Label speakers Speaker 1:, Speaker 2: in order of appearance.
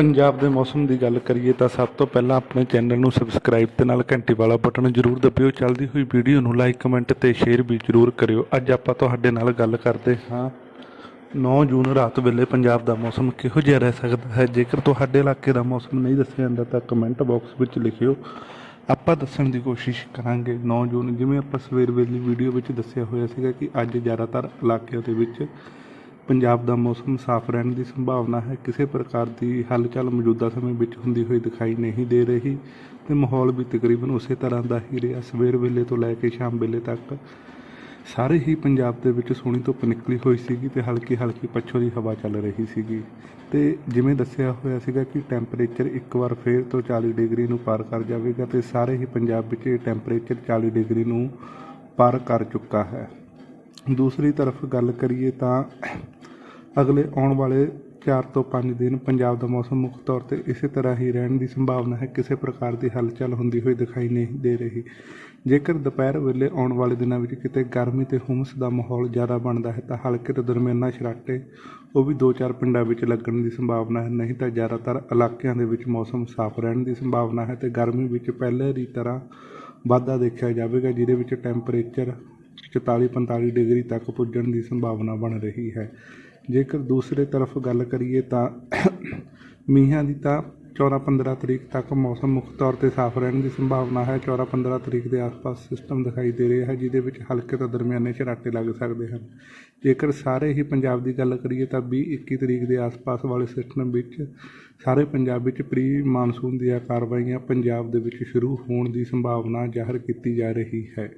Speaker 1: ਪੰਜਾਬ ਦੇ ਮੌਸਮ ਦੀ ਗੱਲ ਕਰੀਏ ਤਾਂ ਸਭ ਤੋਂ ਪਹਿਲਾਂ ਆਪਣੇ ਚੈਨਲ ਨੂੰ ਸਬਸਕ੍ਰਾਈਬ ਤੇ ਨਾਲ ਘੰਟੀ ਵਾਲਾ ਬਟਨ ਜ਼ਰੂਰ ਦਬਿਓ। ਚੱਲਦੀ ਹੋਈ ਵੀਡੀਓ ਨੂੰ ਲਾਈਕ ਕਮੈਂਟ ਤੇ ਸ਼ੇਅਰ ਵੀ ਜ਼ਰੂਰ ਕਰਿਓ। ਅੱਜ ਆਪਾਂ ਤੁਹਾਡੇ ਨਾਲ ਗੱਲ ਕਰਦੇ ਹਾਂ। 9 ਜੂਨ ਰਾਤ ਵੇਲੇ ਪੰਜਾਬ ਦਾ ਮੌਸਮ ਕਿਹੋ ਜਿਹਾ ਰਹਿ ਸਕਦਾ ਹੈ? ਜੇਕਰ ਤੁਹਾਡੇ ਇਲਾਕੇ ਦਾ ਮੌਸਮ ਨਹੀਂ ਦੱਸਿਆ ਜਾਂਦਾ ਤਾਂ ਕਮੈਂਟ ਬਾਕਸ ਵਿੱਚ ਲਿਖਿਓ। ਆਪਾਂ ਦੱਸਣ ਦੀ ਕੋਸ਼ਿਸ਼ ਕਰਾਂਗੇ 9 ਜੂਨ। ਜਿਵੇਂ ਆਪਾਂ ਸਵੇਰ ਵੇਲੇ ਵੀਡੀਓ ਵਿੱਚ ਦੱਸਿਆ ਹੋਇਆ ਸੀਗਾ ਕਿ ਅੱਜ ਜ਼ਿਆਦਾਤਰ ਇਲਾਕਿਆਂ ਦੇ ਵਿੱਚ ਪੰਜਾਬ ਦਾ ਮੌਸਮ ਸਾਫ਼ ਰਹਿਣ ਦੀ ਸੰਭਾਵਨਾ ਹੈ। ਕਿਸੇ ਪ੍ਰਕਾਰ ਦੀ ਹਲਚਲ ਮੌਜੂਦਾ ਸਮੇਂ ਵਿੱਚ ਹੁੰਦੀ ਹੋਈ ਦਿਖਾਈ ਨਹੀਂ ਦੇ ਰਹੀ ਤੇ ਮਾਹੌਲ ਵੀ ਤਕਰੀਬਨ ਉਸੇ ਤਰ੍ਹਾਂ ਦਾ ਹੀ ਰਿਹਾ। ਸਵੇਰ ਵੇਲੇ ਤੋਂ ਲੈ ਕੇ ਸ਼ਾਮ ਵੇਲੇ ਤੱਕ ਸਾਰੇ ਹੀ ਪੰਜਾਬ ਦੇ ਵਿੱਚ ਸੋਹਣੀ ਧੁੱਪ ਨਿਕਲੀ ਹੋਈ ਸੀਗੀ ਤੇ ਹਲਕੀ ਹਲਕੀ ਪੱਛੋ ਦੀ ਹਵਾ ਚੱਲ ਰਹੀ ਸੀਗੀ। ਤੇ ਜਿਵੇਂ ਦੱਸਿਆ ਹੋਇਆ ਸੀਗਾ ਕਿ ਟੈਂਪਰੇਚਰ ਇੱਕ ਵਾਰ ਫੇਰ ਤੋਂ 40 ਡਿਗਰੀ ਨੂੰ ਪਾਰ ਕਰ ਜਾਵੇਗਾ ਤੇ ਸਾਰੇ ਹੀ ਪੰਜਾਬ ਵਿੱਚ ਇਹ ਟੈਂਪਰੇਚਰ 40 ਡਿਗਰੀ ਨੂੰ ਪਾਰ ਕਰ ਚੁੱਕਾ ਹੈ। ਦੂਸਰੀ ਤਰਫ ਗੱਲ ਕਰੀਏ ਤਾਂ ਅਗਲੇ ਆਉਣ ਵਾਲੇ 4 ਤੋਂ 5 ਦਿਨ ਪੰਜਾਬ ਦਾ ਮੌਸਮ ਮੁੱਖ ਤੌਰ ਤੇ ਇਸੇ ਤਰ੍ਹਾਂ ਹੀ ਰਹਿਣ ਦੀ ਸੰਭਾਵਨਾ ਹੈ। ਕਿਸੇ ਪ੍ਰਕਾਰ ਦੀ ਹਲਚਲ ਹੁੰਦੀ ਹੋਈ ਦਿਖਾਈ ਨਹੀਂ ਦੇ ਰਹੀ। ਜੇਕਰ ਦੁਪਹਿਰ ਵੇਲੇ ਆਉਣ ਵਾਲੇ ਦਿਨਾਂ ਵਿੱਚ ਕਿਤੇ ਗਰਮੀ ਤੇ ਹੁਮਸ ਦਾ ਮਾਹੌਲ ਜ਼ਿਆਦਾ ਬਣਦਾ ਹੈ ਤਾਂ ਹਲਕੇ ਤੋਂ ਦਰਮਿਆਨਾ ਛਰਾਟੇ ਉਹ ਵੀ 2-4 ਪਿੰਡਾਂ ਵਿੱਚ ਲੱਗਣ ਦੀ ਸੰਭਾਵਨਾ ਹੈ। ਨਹੀਂ ਤਾਂ ਜ਼ਿਆਦਾਤਰ ਇਲਾਕਿਆਂ ਦੇ ਵਿੱਚ ਮੌਸਮ ਸਾਫ਼ ਰਹਿਣ ਦੀ ਸੰਭਾਵਨਾ ਹੈ ਤੇ ਗਰਮੀ ਵਿੱਚ ਪਹਿਲੇ ਦੀ ਤਰ੍ਹਾਂ ਵਾਧਾ ਦੇਖਿਆ ਜਾਵੇਗਾ, ਜਿਹਦੇ ਵਿੱਚ ਟੈਂਪਰੇਚਰ 44-45 ਡਿਗਰੀ ਤੱਕ ਪੁੱਜਣ ਦੀ ਸੰਭਾਵਨਾ ਬਣ ਰਹੀ ਹੈ। ਜੇਕਰ ਦੂਸਰੇ ਤਰਫ ਗੱਲ ਕਰੀਏ ਤਾਂ ਮੀਂਹਾਂ ਦੀ ਤਾਂ 14-15 ਤਰੀਕ ਤੱਕ ਮੌਸਮ ਮੁੱਖ ਤੌਰ ਤੇ ਸਾਫ਼ ਰਹਿਣ ਦੀ ਸੰਭਾਵਨਾ ਹੈ। 14-15 ਤਰੀਕ ਦੇ ਆਸ-ਪਾਸ ਸਿਸਟਮ ਦਿਖਾਈ ਦੇ ਰਿਹਾ ਹੈ, ਜਿਹਦੇ ਵਿੱਚ ਹਲਕੇ ਤੋਂ ਦਰਮਿਆਨੇ ਝਰਾਟੇ ਲੱਗ ਸਕਦੇ ਹਨ। ਜੇਕਰ ਸਾਰੇ ਹੀ ਪੰਜਾਬ ਦੀ ਗੱਲ ਕਰੀਏ ਤਾਂ 20-21 ਤਰੀਕ ਦੇ ਆਸ-ਪਾਸ ਵਾਲੇ ਸਿਸਟਮ ਵਿੱਚ ਸਾਰੇ ਪੰਜਾਬ ਵਿੱਚ ਪ੍ਰੀ ਮਾਨਸੂਨ ਦੀਆਂ ਕਾਰਵਾਈਆਂ ਪੰਜਾਬ ਦੇ ਵਿੱਚ ਸ਼ੁਰੂ ਹੋਣ ਦੀ ਸੰਭਾਵਨਾ ਜ਼ਾਹਰ ਕੀਤੀ ਜਾ ਰਹੀ ਹੈ।